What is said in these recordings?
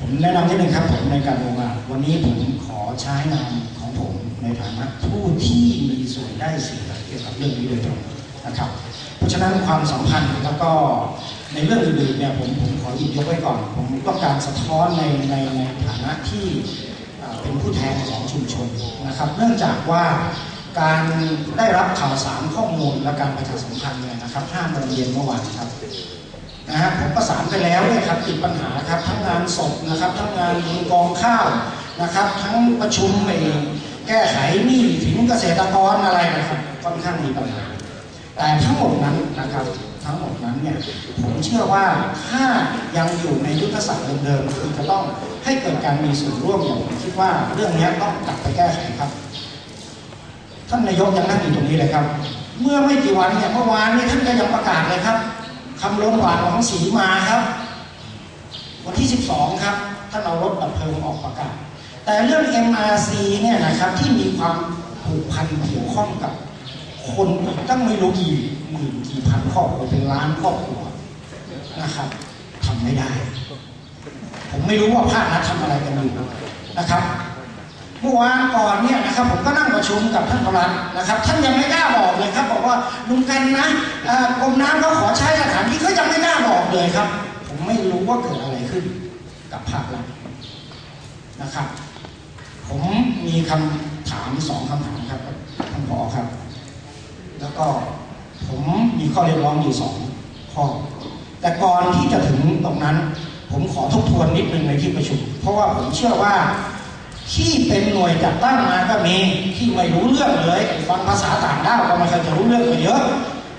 ผมแนะนำนิดนึงครับผมในการลงมาวันนี้ผมขอใช้นามของผมในฐานะผู้ที่มีส่วนได้เสียเกี่ยวกับเรื่องนี้โดยตรงนะครับ เพราะฉะนั้นความสัมพันธ์แล้วก็ในเรื่องอื่นๆเนี่ยผมผมขอหยิบยกไว้ก่อน ผมต้องการสะท้อนในในในฐานะที่เป็นผู้แทนของชุมชนนะครับ เนื่องจากว่าการได้รับข่าวสารข้อมูลและการประชาสัมพันธ์เนี่ยนะครับ5โมงเย็นเมื่อวานครับ นะฮะผมประสานไปแล้วเนี่ยครับติดปัญหาครับทั้งงานศพนะครับทั้งงานกองข้าวนะครับ ทั้งประชุมในแก้ไขหนี้ถึงเกษตรกรอะไรนะครับค่อนข้างมีปัญหา แต่ทั้งหมดนั้นนะครับทั้งหมดนั้นเนี่ยผมเชื่อว่าถ้ายังอยู่ในยุทธศาสตร์เดิมๆคือจะต้องให้เกิดการมีส่วนร่วมอย่างผมคิดว่าเรื่องนี้ต้องกลับไปแก้ไขครับ ท่านนายกยังนั่งอยู่ตรงนี้เลยครับ เมื่อไม่กี่วันเนี่ยเมื่อวานนี้ท่านก็ยังประกาศเลยครับ คำล้นหวานของสีมาครับ วันที่ 12 ครับท่านเอารถดับเพลิงออกประกาศ แต่เรื่อง MRC เนี่ยนะครับที่มีความผูกพันเกี่ยวข้องกับคนตั้งไม่รู้กี่หมื่นกี่พันครอบครัวเป็นล้านครอบครัวนะครับทำไม่ได้ ผมไม่รู้ว่าภาครัฐทำอะไรกันอยู่นะครับ เมื่อวานก่อนเนี่ยนะครับผมก็นั่งประชุมกับท่านประหลัดนะครับ ท่านยังไม่กล้าบอกเลยครับ บอกว่าลุงกันนะกรมน้ำเขาขอใช้สถานที่เขายังไม่กล้าบอกเลยครับ ผมไม่รู้ว่าเกิดอะไรขึ้นกับภาครัฐนะครับ ผมมีคำถามสองคำถามครับท่านผอครับ แล้วก็ผมมีข้อเรียกร้องอยู่สองข้อแต่ก่อนที่จะถึงตรงนั้น ผมขอทบทวนนิดนึงในที่ประชุม เพราะว่าผมเชื่อว่า ที่เป็นหน่วยจัดตั้งมาก็มีที่ไม่รู้เรื่องเลยฟังภาษาต่างด้าวก็ไม่เคยจะรู้เรื่องกันเยอะ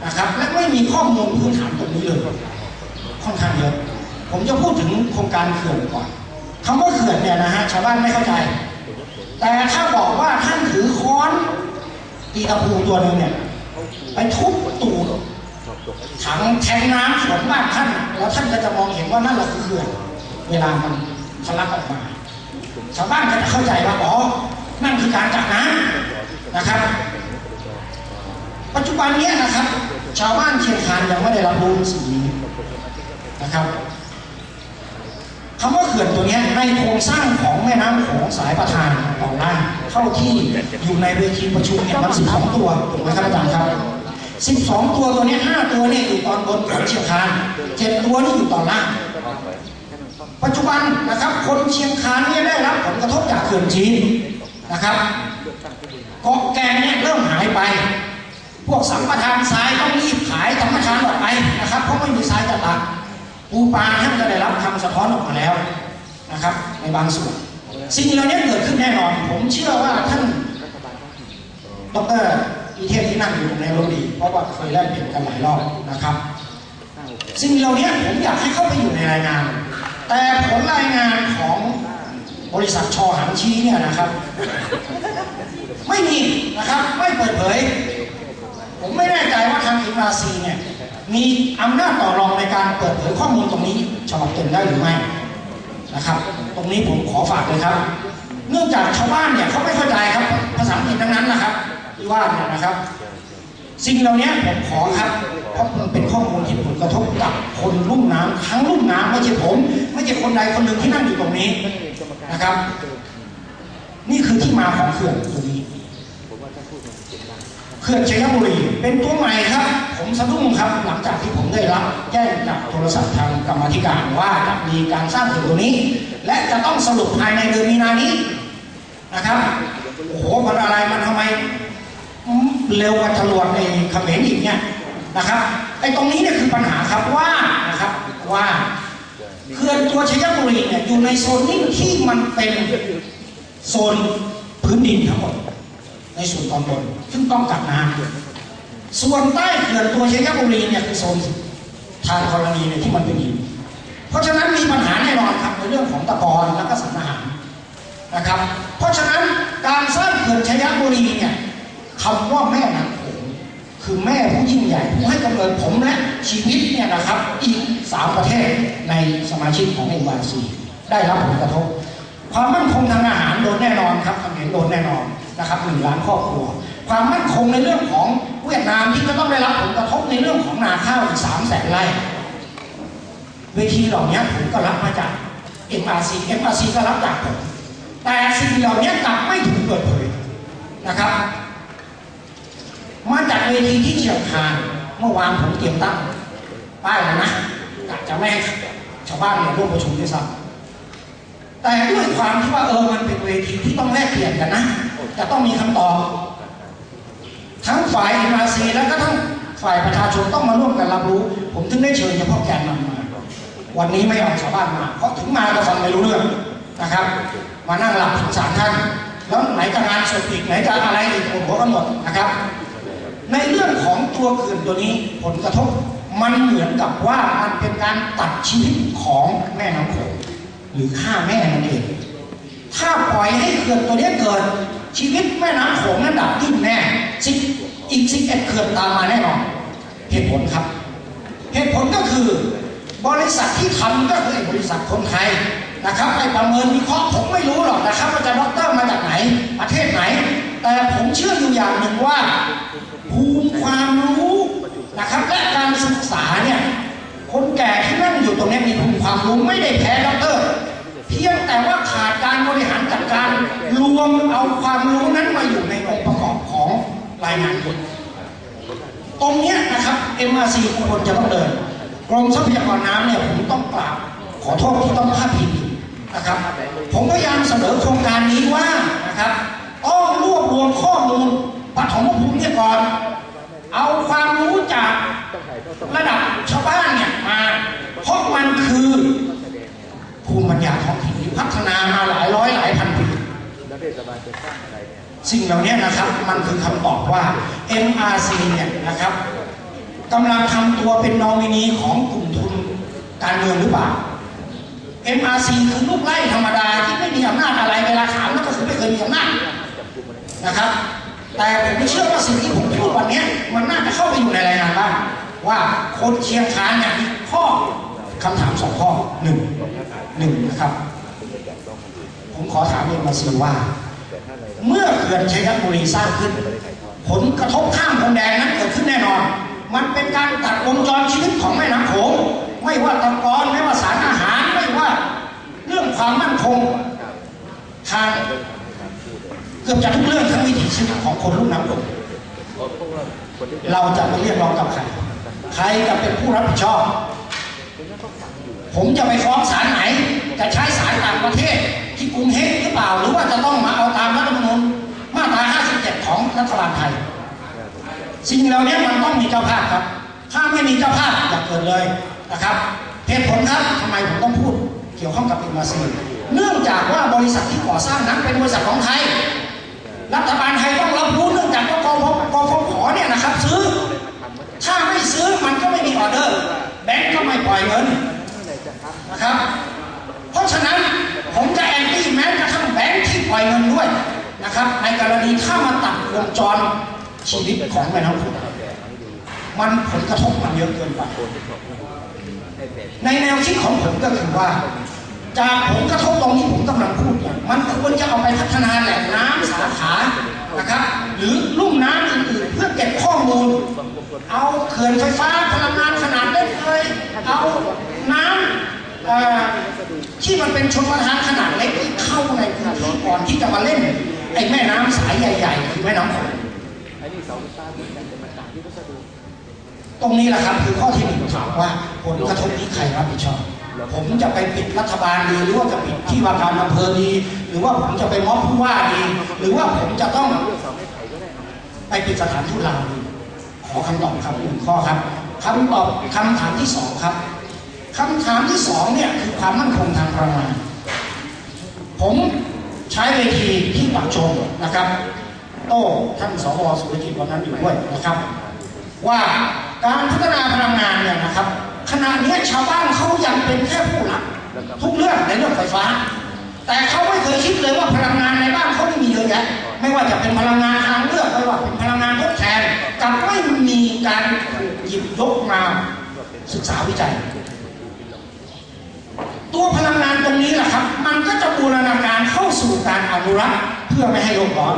นะครับและไม่มีข้อมูลพื้นฐานตรงนี้เลยค่อนข้างเยอะผมจะพูดถึงโครงการเขื่อนก่อนคำว่าเขื่อนเนี่ยนะฮะชาวบ้านไม่เข้าใจ แต่ถ้าบอกว่าท่านถือค้อนตีตะปูตัวหนึ่งเนี่ยไปทุบตูดถังแทงน้ำสวนบ้านท่าน แล้วท่านก็จะมองเห็นว่านั่นแหละคือเขื่อนเวลามันทะลักออกมา ชาวบ้านก็จะเข้าใจว่าอ๋อนั่นคือการจับน้ำนะครับ ปัจจุบันนี้นะครับ ชาวบ้านเชียงคานยังไม่ได้รับรู้สิ่งนี้นะครับคำว่าเขื่อนตัวนี้ในโครงสร้างของแม่น้ำของสายประทานตอนล่าเข้าที่อยู่ในเวทีประชุมเนี่ยมัน12ตัวถูกไหมครับอาจารย์ครับ12ตัวตัวนี้ย5ตัวเนี่ยอยู่ตอนบนของเชียงคาน7ตัวนี่อยู่ตอนล่างปัจจุบันนะครับคนเชียงคาน เขื่อนจีนนะครับเกาะแกงเนี่ยเริ่มหายไป พวกสัมปทานทรายต้องรีบขายสัมปทานออกไปนะครับเพราะไม่มีทรายจะตักปูปลาท่านก็ได้รับคำสะท้อนออกมาแล้วนะครับ ในบางส่วนสิ่งเหล่านี้เกิดขึ้นแน่นอน ผมเชื่อว่าท่านดรอีเทพที่นั่งอยู่ในโรงดี เพราะว่าเคยแลกเปลี่ยนกันหลายรอบนะครับ สิ่งเหล่านี้ผมอยากให้เข้าไปอยู่ในรายงาน แต่ผลรายงานของ บริษัทชอหังชี้เนี่ยนะครับ ไม่มีนะครับไม่เปิดเผย ผมไม่แน่ใจว่าทางอินราซีเนี่ยมีอำนาจต่อรองในการเปิดเผยข้อมูลตรงนี้ฉบับเต็มได้หรือไม่นะครับ ตรงนี้ผมขอฝากเลยครับ เนื่องจากชาวบ้านเนี่ยเขาไม่เข้าใจครับ ภาษาอังกฤษทั้งนั้นนะครับที่ว่าเนี่ยนะครับ สิ่งเหล่านี้ผมขอครับเพราะมันเป็นข้อมูลที่ผลกระทบกับคนรุ่มน้ำทั้งรุ่มน้ำไม่ใช่ผม ไม่ใช่คนใดคนหนึ่งที่นั่งอยู่ตรงนี้ นะครับ นี่คือที่มาของเขื่อนตัวนี้เขื่อนชัยบุรีเป็นตัวใหม่ครับ ผมสะดุ้งครับ หลังจากที่ผมได้รับแจ้งจากโทรศัพท์ทางกรรมธิการว่าจะมีการสร้างเขื่อนตัวนี้ และจะต้องสรุปภายในเดือนมีนานี้นะครับโอ้โหมันอะไรมันทำไมเร็วกว่าจรวดในเขมรอีกเนี่ยนะครับไอ้ตรงนี้เนี่ยคือปัญหาครับว่านะครับว่า เขื่อนตัวชัยบุรีเนี่ยอยู่ในโซนนิ่งที่มันเป็นโซนพื้นดินทั้งหมดในส่วนตอนบนซึ่งต้องกักน้ำส่วนใต้เขื่อนตัวชัยบุรีเนี่ยคือโซนทางกรณีเนี่ยที่มันเป็นหินเพราะฉะนั้นมีปัญหาแน่นอนครับในเรื่องของตะกอนและก็สารอาหารนะครับ เพราะฉะนั้นการสร้างเขื่อนชัยบุรีเนี่ยคำว่าแม่น้ำ คือแม่ผู้ยิ่งใหญ่ผู้ให้กำเนิดผมและชีวิตเนี่ยนะครับ อีกสามประเทศในสมาชิกของเอ็นวาซีได้รับผลกระทบ ความมั่นคงทางอาหารโดนแน่นอนครับเขมรโดนแน่นอนนะครับหนึ่งล้านครอบครัว ความมั่นคงในเรื่องของเวียดนามที่ก็ต้องได้รับผลกระทบในเรื่องของนาข้าวอีกสามแสนไร่เวทีเหล่านี้ผมก็รับมาจาก MRC MRC ก็รับจากผมแต่สิ่งเหล่านี้กลับไม่ถูกเปิดเผยนะครับ มาจากเวทีที่เชียงคานเมื่อวานผมเตรียมตั้งป้ายแล้วนะกะจะไม่ชาวบ้านเนี่ยร่วมประชุมด้วยซ้ำแต่ด้วยความที่ว่าเออมันเป็นเวทีที่ต้องแลกเปลี่ยนกันนะจะต้องมีคำตอบ ทั้งฝ่าย MRC แล้วก็ทั้งฝ่ายประชาชนต้องมาร่วมกันรับรู้ ผมถึงได้เชิญเฉพาะแกนนำมา วันนี้ไม่เอาชาวบ้านมา เพราะถึงมาก็ฟังไม่รู้เรื่องนะครับ มานั่งหลับถึงสามท่าน แล้วไหนจะงานศพอีกไหนจะอะไรอีกโอ้โหกันหมดนะครับ ในเรื่องของตัวเขื่อนตัวนี้ผลกระทบมันเหมือนกับว่ามันเป็นการตัดชีวิตของแม่น้ำโขงหรือฆ่าแม่นั่นเอง ถ้าปล่อยให้เขื่อนตัวนี้เกิด ชีวิตแม่น้ำโขงนั้นดับดิ้นแน่สิอีกสิบเอ็ดเขื่อนตามมาแน่นอนเหตุผลครับ เหตุผลก็คือบริษัทที่ทำก็คือบริษัทคนไทยนะครับไอ้ประเมินวิเคราะห์ผมไม่รู้หรอกนะครับว่าจะด็อกเตอร์มาจากไหนประเทศไหน แต่ผมเชื่ออยู่อย่างหนึ่งว่า ความรู้นะครับและการศึกษาเนี่ยคนแก่ที่นั่งอยู่ตรงนี้มีภูมิความรู้ไม่ได้แพ้ด็อกเตอร์เพียงแต่ว่าขาดการบริหารจัดการรวมเอาความรู้นั้นมาอยู่ในองค์ประกอบของรายงานผลตรงนี้นะครับ MRC ควรจะต้องเดินกรมทรัพยากรน้ำเนี่ยผมต้องกราบขอโทษที่ต้องพลาดพิงนะครับ ผมพยายามเสนอโครงการนี้ว่านะครับต้องรวบรวมข้อมูลปฐมภูมิเนี่ยก่อน เอาความรู้จากระดับชาวบ้านเนี่ยมาเพราะมันคือภูมิปัญญาท้องถิ่นที่พัฒนามาหลายร้อยหลายพันปีสิ่งเหล่านี้นะครับมันคือคำตอบว่า MRC เนี่ยนะครับกำลังทำตัวเป็นนอมินีของกลุ่มทุนการเมืองหรือเปล่า MRC คือลูกไล่ธรรมดาที่ไม่มีอำนาจอะไรเวลาถามแล้วก็คือไม่เคยมีอำนาจนะครับ แต่ผมไม่เชื่อว่าสิ่งที่ผมพูดวันนี้มันน่าจะเข้าไปอยู่ในรายงานบ้างว่าคนเชียงคานเนี่ยมีข้อคำถามสองข้อหนึ่งหนึ่งนะครับ ผมขอถาม MRC ว่า เมื่อเขื่อนชัยบุรีสร้างขึ้น ผลกระทบข้ามพรมแดนนั้นเกิดขึ้นแน่นอน มันเป็นการตัดวงจรชีวิตของแม่น้ำโขงไม่ว่าตะกอนไม่ว่าสารอาหารไม่ว่า เรื่องความมั่นคงทาง กือบจะทุกเรื่องทั้งวิถีชีวิตของคนรุ่นน้ำโขงเพราะว่าคนที่จะเราจะไปเรียกร้องกับใคร ใครจะเป็นผู้รับผิดชอบ ผมจะไปฟ้องศาลไหน จะใช้ศาลต่างประเทศ ที่กรุงเทพหรือเปล่า หรือว่าจะต้องมาเอาตามรัฐธรรมนูญมาตรา 57 ของรัฐบาลไทย สิ่งเหล่านี้มันต้องมีเจ้าภาพครับ ถ้าไม่มีเจ้าภาพอย่าเกิดเลยนะครับเหตุผลครับทำไมผมต้องพูดเกี่ยวข้องกับเอ็มอาซีเนื่องจากว่าบริษัทที่ก่อสร้างนั้นเป็นบริษัทของไทย รัฐบาลไทยต้องรับรู้เนื่องจากว่ากฟกฟผเนี่ยนะครับ ซื้อ ถ้าไม่ซื้อมันก็ไม่มีออเดอร์ แบงก์ก็ไม่ปล่อยเงินนะครับ เพราะฉะนั้นผมจะแอนตี้แม้กระทั่งแบงก์ที่ปล่อยเงินด้วยนะครับ ในกรณีถ้ามาตัดวงจรชีวิตของแม่น้ำโขงมันผลกระทบมันเยอะเกินไปในแนวคิดของผมก็คือว่า จากผลกระทบตรงนี้ผมกำลังพูดเนี่ยมันควรจะเอาไปพัฒนาแหล่งน้ำสาขานะครับ หรือลุ่มน้ำอื่นๆเพื่อเก็บข้อมูล เอาเขื่อนไฟฟ้าพลังงานขนาดเล็กเลยเอาน้ำที่มันเป็นชนประทานขนาดเล็กที่เข้าในพื้นที่ก่อนที่จะมาเล่นไอ้แม่น้ำสายใหญ่ๆคือแม่น้ำโขงไอ้นี่เสาไฟฟ้าเหมือนกันแต่มันต่างที่วัสดุตรงนี้แหละครับคือข้อที่หนึ่งถามว่าผลกระทบนี้ใครรับผิดชอบ ผมจะไปปิดรัฐบาลดีหรือว่าจะปิดที่ว่าการอำเภอดีหรือว่าผมจะไปม็อบผู้ว่าดีหรือว่าผมจะต้องไปปิดสถานทูตลาวดีขอคำตอบครับหนึ่งข้อครับคำตอบคำถามที่สองครับคำถามที่สองเนี่ยคือความมั่นคงทางพลังงานผมใช้เวทีที่ปักชมนะครับ โต้ท่านสวสุรจิตวันนั้นอยู่ด้วยนะครับ ว่าการพัฒนาพลังงานเนี่ยนะครับ ขณะนี้ชาวบ้านเขายังเป็นแค่ผู้รับทุกเรื่องในเรื่องไฟฟ้า แต่เขาไม่เคยคิดเลยว่าพลังงานในบ้านเขาไม่มีเยอะแยะไม่ว่าจะเป็นพลังงานทางเลือกไม่ว่าเป็นพลังงานทดแทนกับไม่มีการหยิบยกมาศึกษาวิจัย ตัวพลังงานตรงนี้แหละครับ มันก็จะบูรณาการเข้าสู่การอนุรักษ์เพื่อไม่ให้โลกร้อน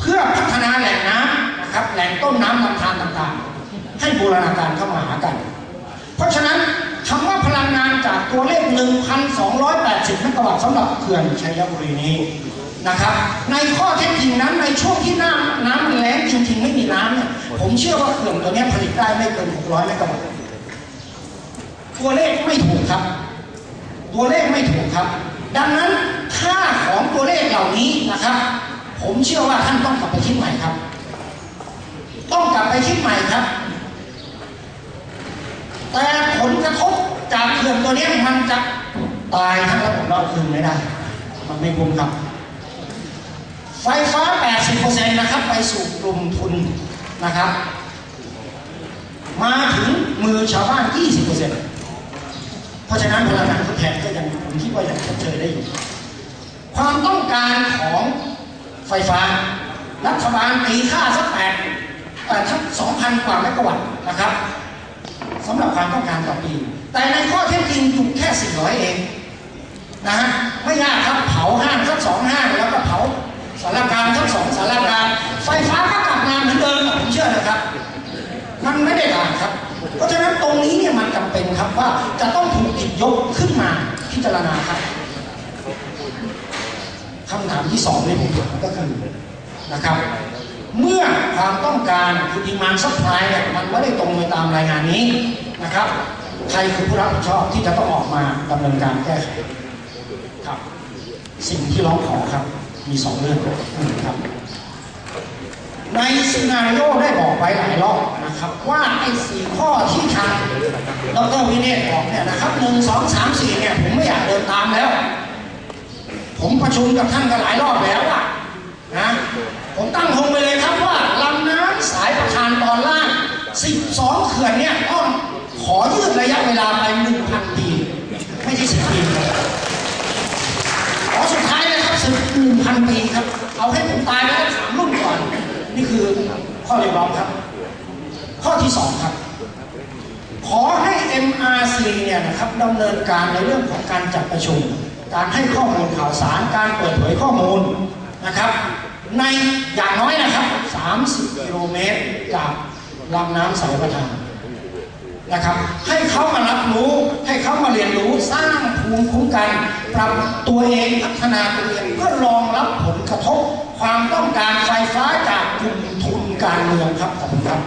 เพื่อพัฒนาแหล่งน้ำนะครับแหล่งต้นน้ำลำธารต่างๆ บูรณาการเข้ามาหากัน เพราะฉะนั้นคำว่าพลังงานจากตัวเลข 1,280 เมกะวัตต์สำหรับเขื่อนชัยบุรีนี้นะครับ ในข้อเท็จจริงนั้นในช่วงที่น้ำน้ำแล้งจริงๆไม่มีน้ำเนี่ยผมเชื่อว่าเขื่อนตัวนี้ผลิตได้ไม่เกิน 600 เมกะวัตต์ตัวเลขไม่ถูกครับ ตัวเลขไม่ถูกครับ ดังนั้นค่าของตัวเลขเหล่านี้นะครับ ผมเชื่อว่าท่านต้องกลับไปคิดใหม่ครับ ต้องกลับไปคิดใหม่ครับ แต่ผลกระทบจากเขื่อนตัวนี้มันจะตายทั้งระบบเราคืนไม่ได้ มันไม่คุ้มครับ ไฟฟ้า 80%นะครับไปสู่กลุ่มทุนนะครับ มาถึงมือชาวบ้าน 20%เพราะฉะนั้นพลังงานทดแทนก็ยังผมคิดว่ายังชดเชยได้อยู่ ความต้องการของไฟฟ้า รัฐบาลตีค่าสักแปดแต่สักสองพันกว่าเมกะวัตต์นะครับ สำหรับความต้องการต่อปี แต่ในข้อเท็จจริงอยู่แค่400เองนะฮะไม่ยากครับเผาห้างสักสองห้างแล้วก็เผาสารการสักสองสารการไฟฟ้าก็กลับมาเหมือนเดิมผมเชื่อนะครับ มันไม่ได้ต่างครับ เพราะฉะนั้นตรงนี้เนี่ยมันจำเป็นครับว่าจะต้องถูกหยิบยกขึ้นมาพิจารณาครับคำถามที่สองในผมก็คือนะครับ เมื่อความต้องการคือดีมานซัพพลายเนี่ยมันไม่ได้ตรงไปตามรายงานนี้นะครับใครคือผู้รับผิดชอบที่จะต้องออกมาดำเนินการแก้ไขครับ สิ่งที่ร้องขอครับ มีสองเรื่องหนึ่งครับ ในซีนาริโอได้บอกไว้หลายรอบนะครับ ว่าไอ้สี่ข้อที่ทางดรวิเนศบอกเนี่ยนะครับหนึ่งสองสามสี่เนี่ยผมไม่อยากเดินตามแล้ว ผมประชุมกับท่านกันหลายรอบแล้วอะนะ ผมตั้งธงไปเลยครับว่าลำน้ำสายประธานตอนล่าง 12 เขื่อนเนี่ยต้องขอยืดระยะเวลาไป 1,000 ปี ไม่ใช่10ปีครับขอสุดท้ายเลยครับสิบหนึ่งพันปีครับ เอาให้ผมตายไปแล้วสามรุ่นก่อน นี่คือข้อเรียกร้องครับ ข้อที่สองครับ ขอให้ MRC เนี่ยนะครับดำเนินการในเรื่องของการจัดประชุม การให้ข้อมูลข่าวสาร การเปิดเผยข้อมูลนะครับ ในอย่างน้อยนะครับ 30 กิโลเมตรจากลำน้ำสายประทานนะครับ ให้เขามารับรู้ให้เขามาเรียนรู้สร้างภูมิคุ้มกัน ปรับตัวเองพัฒนาตัวเองเพื่อรองรับผลกระทบ ความต้องการไฟฟ้าจากกลุ่มทุนการเมืองครับขอบคุณครับ